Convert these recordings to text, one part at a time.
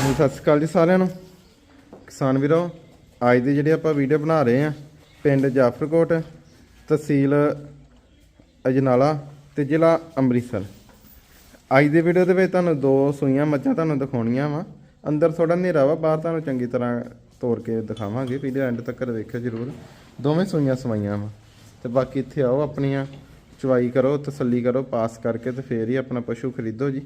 ਹਾਂਜੀ, ਸਤਿ ਸ਼੍ਰੀ ਅਕਾਲ ਜੀ ਸਾਰਿਆਂ ਨੂੰ। ਕਿਸਾਨ ਵੀਰੋ ਅੱਜ ਦੀ ਜਿਹੜੀ ਆਪਾਂ ਵੀਡੀਓ ਬਣਾ ਰਹੇ ਆ ਪਿੰਡ ਜਾਫਰਕੋਟ ਤਹਿਸੀਲ ਅਜਨਾਲਾ ਤੇ ਜ਼ਿਲ੍ਹਾ ਅੰਮ੍ਰਿਤਸਰ। ਅੱਜ ਦੀ ਵੀਡੀਓ ਦੇ ਵਿੱਚ ਤੁਹਾਨੂੰ ਦੋ ਸੂਈਆਂ ਮੱਝਾਂ ਤੁਹਾਨੂੰ ਦਿਖਾਉਣੀਆਂ ਵਾ। ਅੰਦਰ ਥੋੜਾ ਹਨੇਰਾ ਵਾ ਬਾਹਰ ਤੁਹਾਨੂੰ ਚੰਗੀ ਤਰ੍ਹਾਂ ਤੋੜ ਕੇ ਦਿਖਾਵਾਂਗੇ। ਵੀਡੀਓ ਐਂਡ ਤੱਕ ਵੇਖਿਓ ਜਰੂਰ। ਦੋਵੇਂ ਸੂਈਆਂ ਸਵਾਈਆਂ ਵਾ। ਤੇ ਬਾਕੀ ਇੱਥੇ ਆਓ ਆਪਣੀਆਂ ਚੁਆਈ ਕਰੋ ਤਸੱਲੀ ਕਰੋ ਪਾਸ ਕਰਕੇ ਤੇ ਫੇਰ ਹੀ ਆਪਣਾ ਪਸ਼ੂ ਖਰੀਦੋ ਜੀ।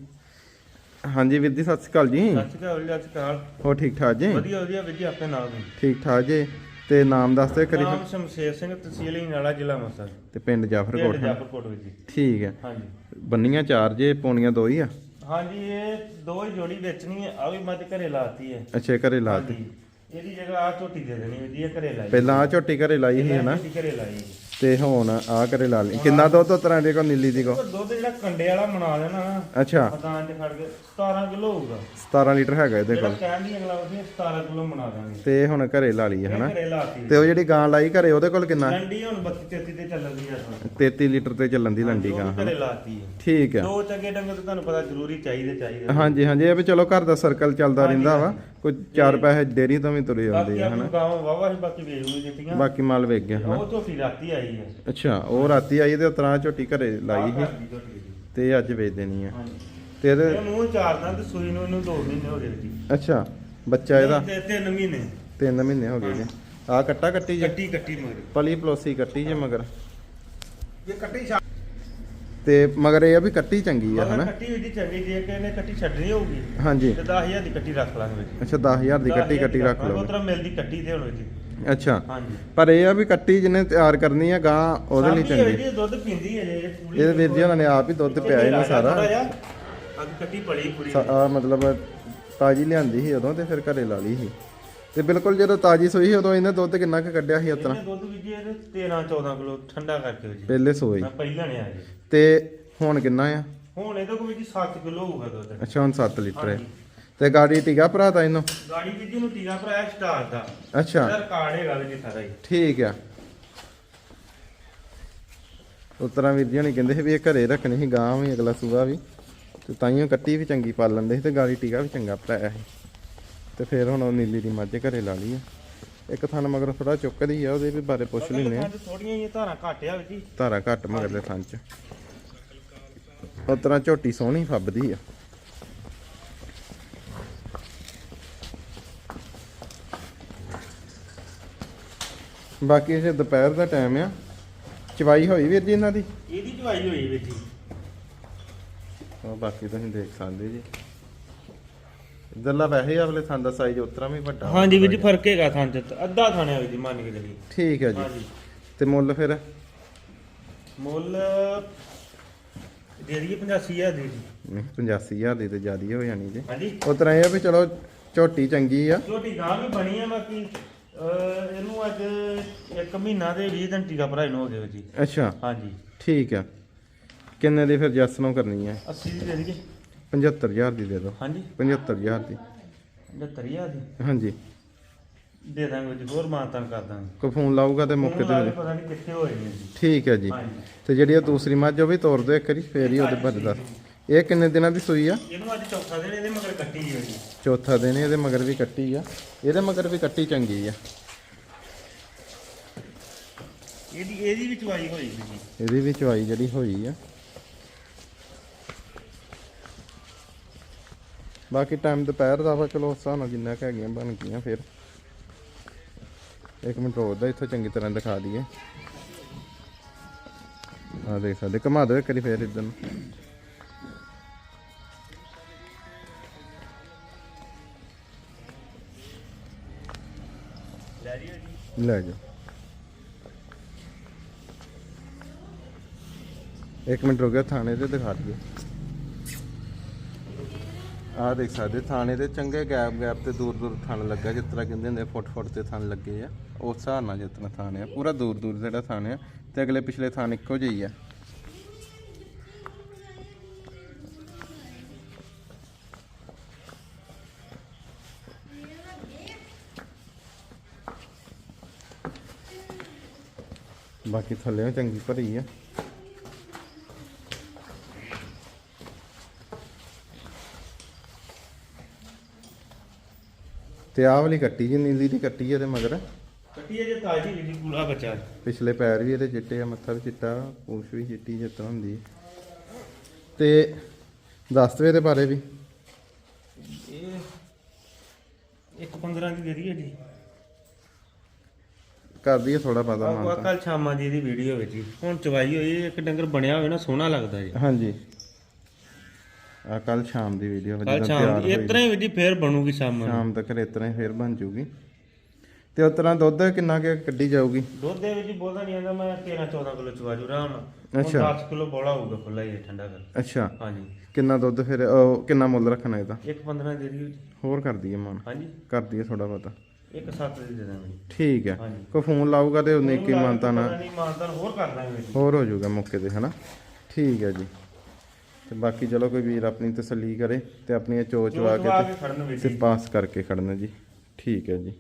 ਹਾਂਜੀ ਵੀਰ ਜੀ ਸਤਿ ਸ਼੍ਰੀ ਅਕਾਲ ਜੀ। ਸਤਿ ਸ਼੍ਰੀ ਅਕਾਲ ਜੀ, ਸ਼੍ਰੀ ਅਕਾਲ ਹੋ ਠੀਕ ਠਾਕ ਜੀ? ਵਧੀਆ ਵਧੀਆ ਵੀਰ ਜੀ ਆਪਣੇ ਨਾਲ ਜੀ ਠੀਕ ਠਾਕ ਜੀ। ਤੇ ਨਾਮ ਦੱਸ ਦਿਓ ਕਰੀ ਨਾਮ ਸ਼ਮਸ਼ੇਰ ਸਿੰਘ ਤਹਿਸੀਲ ਨਾਲਾ ਜ਼ਿਲ੍ਹਾ ਅੰਮ੍ਰਿਤਸਰ। ਤੇ ਪਿੰਡ ਜਾਫਰਕੋਟ ਜੀ। ਠੀਕ ਹੈ। ਹਾਂਜੀ। ਬੰਨੀਆਂ ਚਾਰ ਜੇ ਪੌਣੀਆਂ ਦੋ ਹੀ ਆ? ਹਾਂਜੀ ਇਹ ਦੋ ਹੀ ਜੋੜੀ ਵੇਚਣੀ ਹੈ ਆ ਵੀ ਮੱਝ ਘਰੇ ਲਾਤੀ ਹੈ। ਅੱਛਾ ਘਰੇ ਲਾਤੀ। ਇਹਦੀ ਜਗ੍ਹਾ ਆ ਝੋਟੀ ਦੇ ਦੇਣੀ ਵੀਰ ਜੀ ਇਹ ਘਰੇ ਲਾਈ ਪਹਿਲਾਂ ਆ ਝੋਟੀ ਘਰੇ ਲਾਈ ਸੀ ਹਨਾ ਝੋਟੀ ਘਰੇ ਲਾਈ ਤੇ ਹੁਣ ਆ ਘਰੇ ਲਾ ਲਈ। ਕਿੰਨਾ ਦੁੱਧ ਉਤਰਾਂ ਦੇ ਕੋ ਨੀਲੀ ਦੀ ਕੋ? ਦੁੱਧ ਜਿਹੜਾ ਕੰਡੇ ਵਾਲਾ ਬਣਾ ਦੇਣਾ ਅੱਛਾ। ਮਦਾਨ 'ਚ ਖੜ ਕੇ 17 ਕਿਲੋ ਹੋਊਗਾ। 17 ਲੀਟਰ ਹੈਗਾ ਇਹਦੇ ਕੋਲ। ਕਹਿਣ ਦੀ ਅਗਲਾ ਉਹਦੀ 17 ਕਿਲੋ ਬਣਾ ਦਾਂਗੇ ਤੇ ਹੁਣ ਘਰੇ ਲਾ ਲਈ ਹੈ ਹਨਾ? ਤੇ। ਉਹ ਜਿਹੜੀ ਗਾਂ ਲਾਈ ਘਰੇ ਉਹਦੇ ਕੋਲ ਕਿੰਨਾ? ਲੰਡੀ ਹੁਣ 32 33 ਤੇ ਚੱਲਦੀ ਆ ਹੁਣ। 33 ਲੀਟਰ ਤੇ ਚੱਲਣ ਦੀ ਲੰਡੀ ਗਾਂ ਘਰੇ ਲਾਤੀ ਹੈ ਠੀਕ ਆ। ਦੋ ਚੰਗੇ ਡੰਗਰ ਤੇ ਤੁਹਾਨੂੰ ਪਤਾ ਜ਼ਰੂਰੀ ਚਾਹੀਦੇ ਚਾਹੀਦੇ। ਹਾਂਜੀ ਹਾਂਜੀ ਇਹ ਵੀ ਚਲੋ ਘਰ ਦਾ ਸਰਕਲ ਚੱਲਦਾ ਰਹਿੰਦਾ ਵਾ। ਕੋਈ ਚਾਰ ਪੈਸੇ ਡੇਰੀ ਤੋਂ ਵੀ ਤੁਰੇ ਬਾਕੀ ਆਉਂਦੇ ਆ ਹਨਾ? ਗਾਵਾਂ ਵਾਵਾ ਸੀ ਬਾਕੀ ਵੇਚ ਵੀ ਦਿੱਤੀਆਂ ਬਾਕੀ ਮਾਲ ਵੇਚ ਗਿਆ ਹਨਾ ਉਹ ਝੋਟੀ ਰਾਤੀ ਆਈ ਹੈ ਅੱਛਾ ਉਹ ਰਾਤੀ ਆਈ ਤੇ ਉਤਰਾ ਝੋਟੀ ਘਰੇ ਲਾਈ ਸੀ। ਤੇ ਅੱਜ ਵੇਚ ਦੇਣੀ ਆ। ਤੇ ਇਹਦੇ ਇਹ ਮੂੰਹ ਚਾਰ ਦੰਦ ਸੂਈ ਨੂੰ ਇਹਨੂੰ 2 ਮਹੀਨੇ ਹੋ ਗਏ ਜੀ। ਅੱਛਾ ਬੱਚਾ ਇਹਦਾ? ਤੇ ਤਿੰਨ ਮਹੀਨੇ। 3 ਮਹੀਨੇ ਹੋ ਗਏ ਜੀ। ਆ ਕੱਟਾ ਕੱਟੀ ਜੇ? ਕੱਟੀ ਕੱਟੀ ਮਗਰ। ਪਲੀ ਪਲੋਸੀ ਕੱਟੀ ਜੇ ਮਗਰ? ਇਹ ਕੱਟੀ ਤੇ ਮਗਰ ਇਹ ਆ ਵੀ ਕੱਟੀ ਚੰਗੀ ਆ ਹਨਾ? ਕੱਟੀ ਵੀ ਚੰਗੀ ਜੇ ਕਿ ਇਹਨੇ ਕੱਟੀ ਛੱਡਣੀ ਹੋਊਗੀ। ਹਾਂਜੀ। ਤੇ 10000 ਦੀ ਕੱਟੀ ਰੱਖ ਲਾਂਗੇ ਵਿੱਚ। ਅੱਛਾ 10000 ਦੀ ਕੱਟੀ ਕੱਟੀ ਰੱਖ ਲਓ। ਉਤਰਾ ਮਿਲਦੀ ਕੱਟੀ ਤੇ ਹੁਣ ਜੀ ਅੱਛਾ। ਹਾਂਜੀ। ਪਰ ਇਹ ਆ ਵੀ ਕੱਟੀ ਜਿਹਨੇ ਤਿਆਰ ਕਰਨੀ ਆ ਗਾਂ ਉਹਦੇ ਲਈ ਚੰਗੀ। ਜੀ, ਦੁੱਧ ਪੀਂਦੀ ਹੈ ਜੇ ਪੂਰੀ ਇਹਦੇ ਵੀਰ ਜੀ ਉਹਨਾਂ ਨੇ ਆਪ ਹੀ ਦੁੱਧ ਪਿਆ ਇਹਨੂੰ ਸਾਰਾ। ਅੱਜ ਕੱਟੀ ਪੜੀ ਪੂਰੀ ਆ ਮਤਲਬ ਤਾਜੀ ਲਿਆਂਦੀ ਸੀ ਉਦੋਂ ਤੇ ਫਿਰ ਘਰੇ ਲਾ ਲਈ ਸੀ। ਤੇ ਬਿਲਕੁਲ ਜਦੋਂ ਤਾਜੀ ਸੋਈ ਸੀ ਉਦੋਂ ਇਹਨੇ ਦੁੱਧ ਕਿੰਨਾ ਕੁ ਕੱਢਿਆ ਸੀ ਉਤਰਾ ਇਹਨੇ ਦੁੱਧ ਵੀ ਜੀ ਇਹਦੇ 13 14 ਕਿਲੋ ਠੰਡਾ ਕਰਕੇ ਜੀ। ਪਹਿਲੇ ਸੋਈ। ਪਹਿਲਾਂ ਨੇ ਆ ਜੀ। ਤੇ ਹੁਣ ਕਿੰਨਾ ਆ? ਹੁਣ ਇਹਦੇ ਕੋਲ ਵੀ ਜੀ 7 ਕਿਲੋ ਹੋਊਗਾ ਦੁੱਧ ਅੱਛਾ ਹੁਣ 7 ਲੀਟਰ ਹੈ। ਤੇ ਗਾੜੀ ਟਿਕਾ ਭਰਾ ਤਾ ਇਹਨੂੰ? ਗਾੜੀ ਵੀ ਜੀ ਨੂੰ ਟੀਕਾ ਭਰਾਇਆ ਸਟਾਰ ਦਾ ਅੱਛਾ। ਇਹਦਾ ਰਿਕਾਰਡ ਹੈਗਾ ਵੀ ਜੀ ਸਾਰਾ ਹੀ। ਠੀਕ ਆ। ਉਤਰਾ ਵੀਰ ਜੀ ਕਹਿੰਦੇ ਸੀ ਵੀ ਇਹ ਘਰੇ ਰੱਖਣੀ ਸੀ ਗਾਂ ਵੀ ਅਗਲਾ ਸੂਆ ਵੀ। ਤੇ ਤਾਈਓ ਕੱਟੀ ਵੀ ਚੰਗੀ ਪਾਲਣ ਦੇ ਸੀ ਤੇ ਗਾੜੀ ਟੀਕਾ ਵੀ ਚੰਗਾ ਭਰਾਇਆ ਸੀ। ਤੇ ਫਿਰ ਹੁਣ ਉਹ ਨੀਲੀ ਦੀ ਮੱਝ ਘਰੇ ਲਾ ਲਈ ਆ। ਇੱਕ ਥਣ ਮਗਰ ਥੋੜਾ ਚੁੱਕਦੀ ਆ ਉਹਦੇ ਵੀ ਬਾਰੇ ਪੁੱਛ ਲੈਨੇ ਆ। ਥੋੜੀਆਂ ਜਿਹੀਆਂ ਧਾਰਾਂ ਘੱਟ ਆ ਵੀ ਜੀ। ਧਾਰਾ ਘੱਟ ਮਗਰਲੇ ਥਣ ਚ। ਉਤਰਾ ਝੋਟੀ ਸੋਹਣੀ ਫੱਬਦੀ ਆ। ਬਾਕੀ ਇਹ ਦੁਪਹਿਰ ਦਾ ਟਾਈਮ ਆ। ਚਵਾਈ ਹੋਈ ਵੀਰ ਜੀ ਇਹਨਾਂ ਦੀ? ਇਹਦੀ ਚਵਾਈ ਹੋਈ ਵੀ ਜੀ। ਉਹ ਬਾਕੀ ਤੁਸੀਂ ਦੇਖ ਸਕਦੇ ਜੀ। ਇਧਰਲਾ ਵੈਸੇ ਅਗਲੇ ਥਣ ਦਾ ਸਾਈਜ਼ ਉਤਰਾ ਵੀ ਵੱਡਾ। ਹਾਂਜੀ ਵੀ ਜੀ ਫ਼ਰਕ ਹੈਗਾ ਥਾਂ ਚ। ਅੱਧਾ ਥਾਣਿਆ ਵੀ ਜੀ ਮੰਨ ਕੇ ਚੱਲੀ ਠੀਕ ਹੈ ਜੀ। ਤੇ ਮੁੱਲ ਫਿਰ? ਮੁੱਲ ਦੇ ਦਈਏ 85000 ਦੀ ਜੀ 85000 ਦੀ ਤੇ ਜ਼ਿਆਦੀ ਹੋ ਜਾਣੀ ਜੀ। ਹਾਂਜੀ। ਉਤਰਾ ਇਹ ਆ ਵੀ ਚਲੋ ਝੋਟੀ ਚੰਗੀ ਆ। ਛੋਟੀ ਗਾਂ ਵੀ ਬਣੀ ਆ ਬਾਕੀ ਅਹ, ਇਹਨੂੰ ਅੱਜ ਇੱਕ ਮਹੀਨਾ ਦੇ 20 ਦਿਨ ਟੀਕਾ ਭਰਾਈ ਨੂੰ ਹੋ ਗਏ ਜੀ। ਅੱਛਾ। ਹਾਂਜੀ। ਠੀਕ ਆ। ਕਿੰਨੇ ਦੀ ਫਿਰ ਜੱਸ ਨੂੰ ਕਰਨੀ ਹੈ 80 ਦੀ ਦੇ ਦਈਏ। 75000 ਦੀ ਦੇ ਦਿਓ। ਹਾਂਜੀ। 75000 ਦੀ। 75000 ਦੀ। ਹਾਂਜੀ। ਦੇ ਦਾਂਗੇ ਜੀ ਹੋਰ ਮਾਨਤਾਨ ਕਰ ਦਾਂਗੇ। ਕੋਈ ਫੋਨ ਲਾਊਗਾ ਤੇ ਮੌਕੇ ਤੇ ਲੱਗਦਾ ਪਤਾ ਨਹੀਂ ਕਿੱਥੇ ਹੋਏ ਨੇ ਜੀ। ਠੀਕ ਹੈ ਜੀ। ਹਾਂਜੀ। ਤੇ ਜਿਹੜੀ ਉਹ ਦੂਸਰੀ ਮੱਝ ਉਹ ਵੀ ਤੋਰ ਦਿਓ ਇੱਕ ਵਾਰੀ ਫੇਰ ਹੀ ਉਹਦੇ ਬਾਰੇ ਦੱਸ ਇਹ ਕਿੰਨੇ ਦਿਨਾਂ ਦੀ ਸੂਈ ਆ? ਇਹਨੂੰ ਅੱਜ ਚੌਥਾ ਦਿਨ ਇਹਦੇ ਮਗਰ ਕੱਟੀ ਜੀ ਜੀ। ਚੌਥਾ ਦਿਨ ਇਹਦੇ ਮਗਰ ਵੀ ਕੱਟੀ ਆ। ਇਹਦੇ ਮਗਰ ਵੀ ਕੱਟੀ ਚੰਗੀ ਆ। ਇਹਦੀ ਇਹਦੀ ਵੀ ਚਵਾਈ ਹੋਈ ਵੀ ਜੀ। ਇਹਦੀ ਵੀ ਚਵਾਈ ਜਿਹੜੀ ਹੋਈ ਆ। ਬਾਕੀ ਟਾਈਮ ਦੁਪਹਿਰ ਦਾ ਵਾ ਚਲੋ ਉਸ ਹਿਸਾਬ ਨਾਲ ਜਿੰਨਾ ਕੁ ਹੈਗੀਆਂ ਬਣ ਗਈਆਂ ਫਿਰ। ਇੱਕ ਮਿੰਟ ਰੋਦਾ ਇੱਥੋਂ ਚੰਗੀ ਤਰ੍ਹਾਂ ਦਿਖਾ ਦਈਏ। ਆ ਦੇਖ ਸਕਦੇ, ਘੁਮਾ ਦਿਓ ਇੱਕ ਵਾਰੀ ਫੇਰ ਇਦਾਂ ਲੈ ਜੀ ਜਾਓ। ਇੱਕ ਮਿੰਟ ਰੁਕਿਆ ਥਾਣੇ ਤੇ ਦਿਖਾ ਦਿਓ ਆ ਦੇਖ ਸਕਦੇ, ਥਾਣੇ ਤੇ ਚੰਗੇ ਗੈਪ ਗੈਪ ਤੇ ਦੂਰ ਦੂਰ ਥਣ ਲੱਗਾ, ਜਿਸ ਤਰ੍ਹਾਂ ਕਹਿੰਦੇ ਹੁੰਦੇ ਫੁੱਟ ਫੁੱਟ ਤੇ ਥਣ ਲੱਗੇ ਆ। ਉਸ ਹਿਸਾਬ ਨਾਲ ਜਿਸ ਤਰ੍ਹਾਂ ਥਾਣੇ ਆ, ਪੂਰਾ ਦੂਰ ਦੂਰ ਜਿਹੜਾ ਥਾਣੇ ਆ, ਤੇ ਅਗਲੇ ਪਿਛਲੇ ਥਾਣ ਇੱਕੋ ਜਿਹੀ ਆ। ਬਾਕੀ ਥੱਲੇ ਚੰਗੀ ਭਰੀ ਆ। ਤੇ ਆਹ ਵਾਲੀ ਕੱਟੀ ਜੀ ਨੀਲੀ ਦੀ ਕੱਟੀ ਇਹਦੇ ਮਗਰ। ਕੱਟੀ ਹੈ ਜੇ ਤਾਜੀ ਵੀ ਜੀ ਪੂਰਾ ਬੱਚਾ ਪਿਛਲੇ ਪੈਰ ਵੀ ਇਹਦੇ ਚਿੱਟੇ ਆ ਮੱਥਾ ਵੀ ਚਿੱਟਾ ਪੂਛ ਵੀ ਚਿੱਟੀ ਤਰ੍ਹਾਂ ਹੁੰਦੀ ਹੈ। ਤੇ ਦੱਸ ਦੇ ਇਹਦੇ ਬਾਰੇ ਵੀ। ਇਹ ਇੱਕ 15 ਦੀ ਦੇ ਰਹੀ ਹੈ ਜੀ ਕਰਦੀ ਹੈ ਥੋੜਾ ਪਤਾ ਮਾਨਤਾ। ਕੱਲ ਸ਼ਾਮਾਂ ਦੀ ਦੀ ਵੀਡੀਓ ਵਿੱਚ ਜੀ ਹੁਣ ਚਵਾਈ ਹੋਈ ਹੈ, ਇੱਕ ਡੰਗਰ ਬਣਿਆ ਹੋਵੇ ਨਾ ਸੋਹਣਾ ਲੱਗਦਾ ਜੀ। ਹਾਂਜੀ। ਆ ਕੱਲ ਸ਼ਾਮ ਦੀ ਵੀਡੀਓ ਕੱਲ ਸ਼ਾਮ ਤਿਆਰ ਦੀ ਤਰ੍ਹਾਂ ਹੀ ਵੀ ਜੀ ਫੇਰ ਬਣੂਗੀ ਸ਼ਾਮ ਨੂੰ। ਸ਼ਾਮ ਤੱਕ ਤਰ੍ਹਾਂ ਹੀ ਫੇਰ ਬਣ ਜੂਗੀ। ਤੇ ਉਸ ਤਰ੍ਹਾਂ ਦੁੱਧ ਕਿੰਨਾ ਕਿ ਕੱਢੀ ਜਾਊਗੀ? ਦੁੱਧ ਦੇ ਵਿੱਚ ਬੋਲਦਾ ਨਹੀਂ ਆਂਦਾ ਮੈਂ 13 14 ਕਿਲੋ ਚਵਾ ਜੂ ਨਾਲ ਅੱਛਾ। ਹੁਣ 10 ਕਿਲੋ ਬੋਲਾ ਹੋਊਗਾ ਖੁੱਲਾ ਹੀ ਠੰਡਾ ਕਰ। ਅੱਛਾ। ਹਾਂਜੀ। ਕਿੰਨਾ ਦੁੱਧ ਫਿਰ ਕਿੰਨਾ ਮੁੱਲ ਰੱਖਣਾ ਇਹਦਾ? ਇੱਕ 15 ਦੇ ਜੀ। ਹੋਰ ਕਰ ਦਈਏ ਮਾਨ। ਹਾਂਜੀ। ਕਰ ਦਈਏ ਥੋੜਾ ਬਹੁਤਾ। ਇੱਕ 7 ਦੀ ਦੇ ਦਾਂਗੇ ਜੀ। ਠੀਕ ਹੈ। ਕੋਈ ਫੋਨ ਲਾਊਗਾ ਤੇ ਉਹਨੇ ਕੀ ਮਾਨਤਾ ਨਾ ਨਹੀਂ ਮਾਨਤਾ ਹੋਰ ਕਰ ਦਾਂਗੇ ਹੋਰ ਹੋ ਜਾਊਗਾ ਮੌਕੇ ਤੇ ਹਨਾ? ਠੀਕ ਹੈ ਜੀ। ਤੇ ਬਾਕੀ ਚਲੋ ਕੋਈ ਵੀਰ ਆਪਣੀ ਤਸੱਲੀ ਕਰੇ ਤੇ ਆਪਣੀਆਂ ਚੋਚ ਵਾ ਕੇ ਤੇ ਪਾਸ ਕਰਕੇ ਖੜਨਾ ਜੀ। ਠੀਕ ਹੈ ਜੀ।